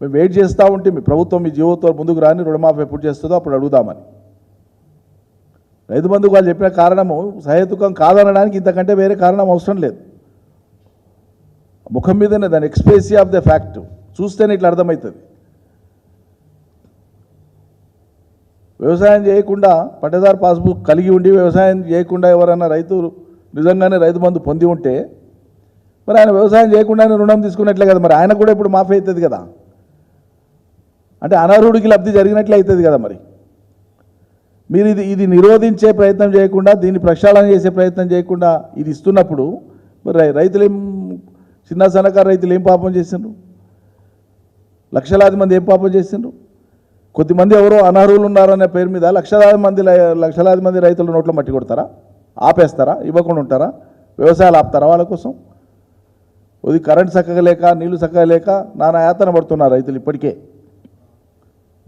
మేము వెయిట్ చేస్తూ ఉంటే మీ ప్రభుత్వం మీ జీవోతో ముందుకు రాని రుణమాఫీ ఎప్పుడు చేస్తుందో అప్పుడు అడుగుదామని. రైతు బంధుకు వాళ్ళు చెప్పిన కారణము సహేతుకం కాదనడానికి ఇంతకంటే వేరే కారణం అవసరం లేదు. ముఖం మీదనే దాని ఎక్స్ప్రెసీ ఆఫ్ ద ఫ్యాక్ట్ చూస్తేనే ఇట్లా అర్థమవుతుంది. వ్యవసాయం చేయకుండా పట్టదారు పాస్బుక్ కలిగి ఉండి వ్యవసాయం చేయకుండా ఎవరైనా రైతు నిజంగానే రైతు బంధు పొంది ఉంటే మరి ఆయన వ్యవసాయం చేయకుండానే రుణం తీసుకున్నట్లే కదా మరి ఆయన కూడా ఇప్పుడు మాఫీ అవుతుంది కదా. అంటే అనర్హుడికి లబ్ధి జరిగినట్లే అవుతుంది కదా మరి. మీరు ఇది ఇది నిరోధించే ప్రయత్నం చేయకుండా దీన్ని ప్రక్షాళన చేసే ప్రయత్నం చేయకుండా ఇది ఇస్తున్నప్పుడు మరి రై- రైతులు ఏం చిన్న సన్నకారు రైతులు ఏం పాపం చేసిండ్రు? లక్షలాది మంది ఏం పాపం చేసిండ్రు? కొద్దిమంది ఎవరో అనర్హులు ఉన్నారనే పేరు మీద లక్షలాది మంది లక్షలాది మంది రైతులు నోట్లో మట్టి కొడతారా? ఆపేస్తారా? ఇవ్వకుండా ఉంటారా? వ్యవసాయాలు ఆపుతారా వాళ్ళ కోసం? ఇది కరెంట్ చక్కగా లేక నీళ్ళు చక్కగా లేక నానా యాతన పడుతున్నారు రైతులు ఇప్పటికే.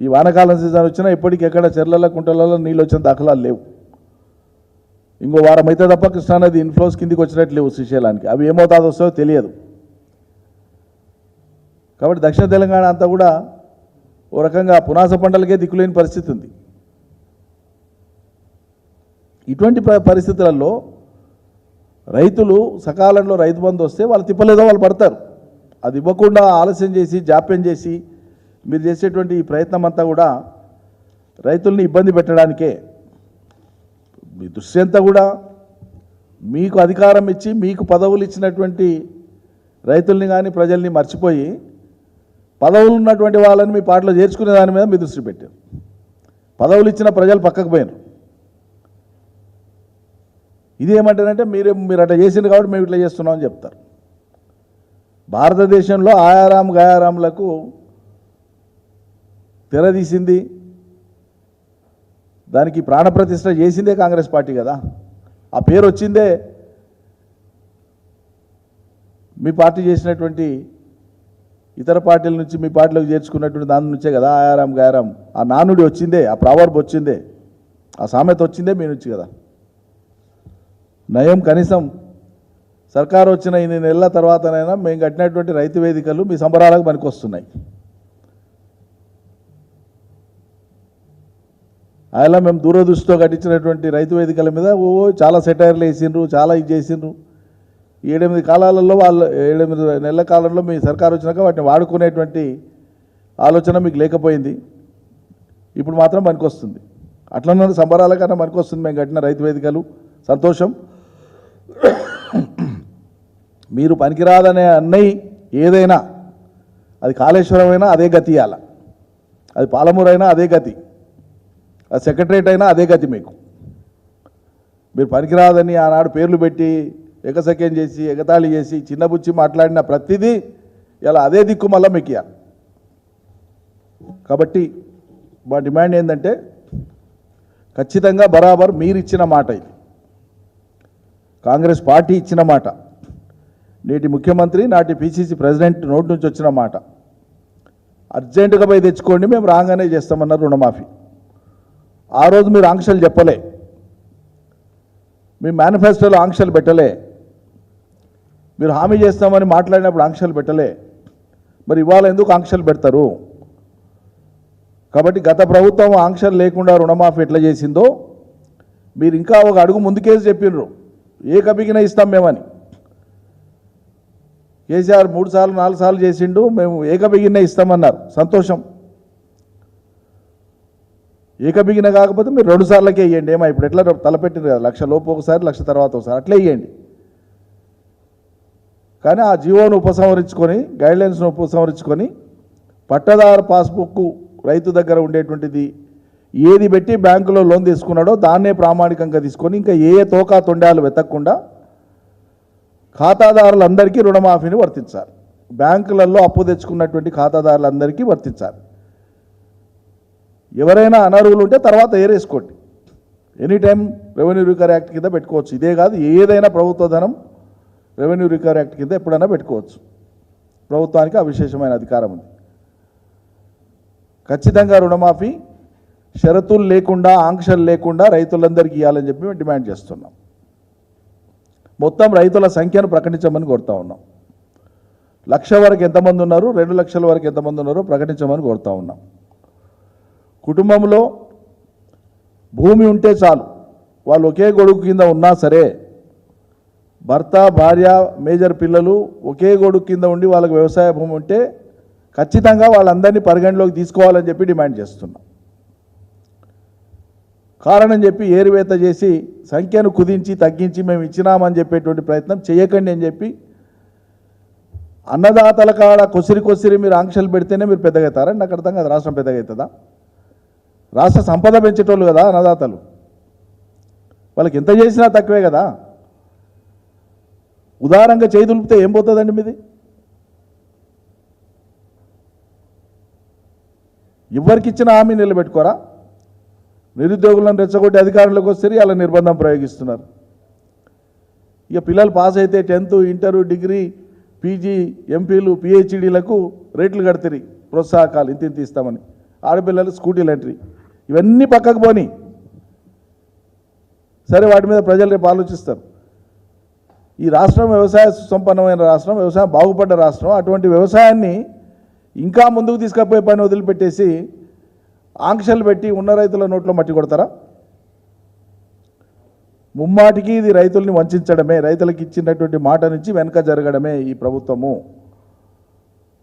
ఈ వానకాలం సీజన్ వచ్చినా ఇప్పటికి ఎక్కడ చెర్లలో కుంటలలో నీళ్ళు వచ్చిన దాఖలాలు లేవు. ఇంకో వారం అయితే తప్ప కృష్ణానది ఇన్ఫ్లోస్ కిందికి వచ్చినట్లు లేవు శ్రీశైలానికి. అవి ఏమవుతాది వస్తాయో తెలియదు. కాబట్టి దక్షిణ తెలంగాణ అంతా కూడా ఓ రకంగా పునాస పంటలకే దిక్కులేని పరిస్థితి ఉంది. ఇటువంటి ప- పరిస్థితులలో రైతులు సకాలంలో రైతు బంధు వస్తే వాళ్ళు తిప్పలేదో వాళ్ళు పడతారు. అది ఇవ్వకుండా ఆలస్యం చేసి జాప్యం చేసి మీరు చేసేటువంటి ఈ ప్రయత్నం అంతా కూడా రైతుల్ని ఇబ్బంది పెట్టడానికే మీ దృష్టి అంతా కూడా మీకు అధికారం ఇచ్చి మీకు పదవులు ఇచ్చినటువంటి రైతుల్ని కానీ ప్రజల్ని మర్చిపోయి పదవులు ఉన్నటువంటి వాళ్ళని మీ పాటలో చేర్చుకునే దాని మీద మీ దృష్టి పెట్టారు. పదవులు ఇచ్చిన ప్రజలు పక్కకు పోయారు ఇదేమంటారంటే మీరు మీరు అట్లా చేసిండ్రు కాబట్టి మేము ఇట్లా చేస్తున్నామని చెప్తారు. భారతదేశంలో ఆయారాం గయారాంలకు తెరదీసింది. దానికి ప్రాణప్రతిష్ఠ చేసిందే కాంగ్రెస్ పార్టీ కదా. ఆ పేరు వచ్చిందే మీ పార్టీ చేసినటువంటి ఇతర పార్టీల నుంచి మీ పార్టీలోకి చేర్చుకున్నటువంటి దాని నుంచే కదా ఆయారాం గాయారాం. ఆ నానుడి వచ్చిందే ఆ ప్రావర్బ్ వచ్చిందే ఆ సామెత వచ్చిందే మీ నుంచి కదా. నయం కనీసం సర్కారు వచ్చిన ఇన్ని నెలల తర్వాతనైనా మేము కట్టినటువంటి రైతు వేదికలు మీ సంబరాలకు పనికొస్తున్నాయి. అలా మేము దూరదృష్టితో కట్టించినటువంటి రైతు వేదికల మీద ఓ చాలా సెటైర్లు వేసిండ్రు చాలా ఇది చేసిండ్రు. ఏడెనిమిది కాలాలలో వాళ్ళు ఏడెనిమిది నెలల కాలంలో మీ సర్కారు వచ్చినాక వాటిని వాడుకునేటువంటి ఆలోచన మీకు లేకపోయింది. ఇప్పుడు మాత్రం పనికొస్తుంది. అట్లనే సంబరాల కన్నా పనికొస్తుంది మేము కట్టిన రైతు వేదికలు. సంతోషం. మీరు పనికిరాదనే అన్నయ్య ఏదైనా అది కాళేశ్వరం అయినా అదే గతి ఇవ్వాలి అది పాలమూరైనా అదే గతి. సెక్రటరేట్ అయినా అదే గతి మీకు. మీరు పనికిరాదని ఆనాడు పేర్లు పెట్టి ఎగసక్యం చేసి ఎగతాళి చేసి చిన్నబుచ్చి మాట్లాడిన ప్రతిదీ ఇలా అదే దిక్కు మళ్ళీ మీకు ఇవ్వాలి కాబట్టి మా డిమాండ్ ఏంటంటే ఖచ్చితంగా బరాబర్ మీరు ఇచ్చిన మాట ఇది. కాంగ్రెస్ పార్టీ ఇచ్చిన మాట. నేటి ముఖ్యమంత్రి నాటి పిసిసి ప్రెసిడెంట్ నోటి నుంచి వచ్చిన మాట. అర్జెంటుగా పోయి తెచ్చుకోండి మేము రాగానే చేస్తామన్నారు రుణమాఫీ. ఆ రోజు మీరు ఆంక్షలు చెప్పలే. మీ మేనిఫెస్టోలో ఆంక్షలు పెట్టలే. మీరు హామీ చేస్తామని మాట్లాడినప్పుడు ఆంక్షలు పెట్టలే. మరి ఇవాళ ఎందుకు ఆంక్షలు పెడతారు? కాబట్టి గత ప్రభుత్వం ఆంక్షలు లేకుండా రుణమాఫీ ఎట్లా చేసిందో మీరు ఇంకా ఒక అడుగు ముందుకేసి చెప్పిండ్రు ఏ కపికిన ఇస్తాం మేమని. కేసీఆర్ మూడు సార్లు నాలుగు సార్లు చేసిండు మేము ఏకబిగిన ఇస్తామన్నారు. సంతోషం. ఏకబిగిన కాకపోతే మీరు రెండు సార్లకే వేయండి ఏమో ఇప్పుడు ఎట్లా తలపెట్టింది కదా లక్ష లోపు ఒకసారి లక్ష తర్వాత ఒకసారి అట్లే వేయండి కానీ ఆ జీవోను ఉపసంహరించుకొని గైడ్లైన్స్ను ఉపసంహరించుకొని పట్టదారు పాస్బుక్ రైతు దగ్గర ఉండేటువంటిది ఏది పెట్టి బ్యాంకులో లోన్ తీసుకున్నాడో దాన్నే ప్రామాణికంగా తీసుకొని ఇంకా ఏ ఏ తోకా తొండాలు వెతకకుండా ఖాతాదారులందరికీ రుణమాఫీని వర్తించాలి. బ్యాంకులలో అప్పు తెచ్చుకున్నటువంటి ఖాతాదారులందరికీ వర్తించాలి. ఎవరైనా అనర్హులు ఉంటే తర్వాత ఏరేసుకోండి. Any time revenue recovery act కింద పెట్టుకోవచ్చు. ఇదే కాదు ఏదైనా ప్రభుత్వ ధనం రెవెన్యూ రికవరీ యాక్ట్ కింద ఎప్పుడైనా పెట్టుకోవచ్చు. ప్రభుత్వానికి అవిశేషమైన అధికారం ఉంది. ఖచ్చితంగా రుణమాఫీ షరతులు లేకుండా ఆంక్షలు లేకుండా రైతులందరికీ ఇవ్వాలని చెప్పి మేము డిమాండ్ చేస్తున్నాం. మొత్తం రైతుల సంఖ్యను ప్రకటించమని కోరుతా ఉన్నాం. లక్ష వరకు ఎంతమంది ఉన్నారు? రెండు లక్షల వరకు ఎంతమంది ఉన్నారో ప్రకటించమని కోరుతా ఉన్నాం. కుటుంబంలో భూమి ఉంటే చాలు. వాళ్ళు ఒకే గొడుగు కింద ఉన్నా సరే భర్త భార్య మేజర్ పిల్లలు ఒకే గొడుగు కింద ఉండి వాళ్ళకి వ్యవసాయ భూమి ఉంటే ఖచ్చితంగా వాళ్ళందరినీ పరిగణలోకి తీసుకోవాలని చెప్పి డిమాండ్ చేస్తున్నాం. కారణం చెప్పి ఏరువేత చేసి సంఖ్యను కుదించి తగ్గించి మేము ఇచ్చినామని చెప్పేటువంటి ప్రయత్నం చేయకండి అని చెప్పి అన్నదాతల కాడ కొసిరి కొసిరి మీరు ఆంక్షలు పెడితేనే మీరు పెద్దగా నాకు అర్థం కాదు. రాష్ట్రం పెద్దగవుతుందా? రాష్ట్ర సంపద పెంచేటోళ్ళు కదా అన్నదాతలు. వాళ్ళకి ఎంత చేసినా తక్కువే కదా. ఉదారంగా చేయి దులిపితే ఏం పోతుందండి మీది? ఎవరికి ఇచ్చిన హామీ నిలబెట్టుకోరా? నిరుద్యోగులను రెచ్చగొట్టి అధికారంలోకి వస్తే అలా నిర్బంధం ప్రయోగిస్తున్నారు. ఇక పిల్లలు పాస్ అయితే టెన్త్ ఇంటర్ డిగ్రీ పీజీ ఎంపీలు పిహెచ్డీలకు రేట్లు కడతారు ప్రోత్సాహకాలు ఇంత ఇంత ఇస్తామని. ఆడపిల్లలు స్కూటీలు ఎంట్రీ ఇవన్నీ పక్కకు పోని. సరే వాటి మీద ప్రజలు రేపు ఆలోచిస్తారు. ఈ రాష్ట్రం వ్యవసాయ సుసంపన్నమైన రాష్ట్రం వ్యవసాయం బాగుపడ్డ రాష్ట్రం అటువంటి వ్యవసాయాన్ని ఇంకా ముందుకు తీసుకపోయే పని వదిలిపెట్టేసి ఆంక్షలు పెట్టి ఉన్న రైతుల నోట్లో మట్టి కొడతారా? ముమ్మాటికి ఇది రైతుల్ని వంచడమే రైతులకు ఇచ్చినటువంటి మాట నుంచి వెనక జరగడమే ఈ ప్రభుత్వము.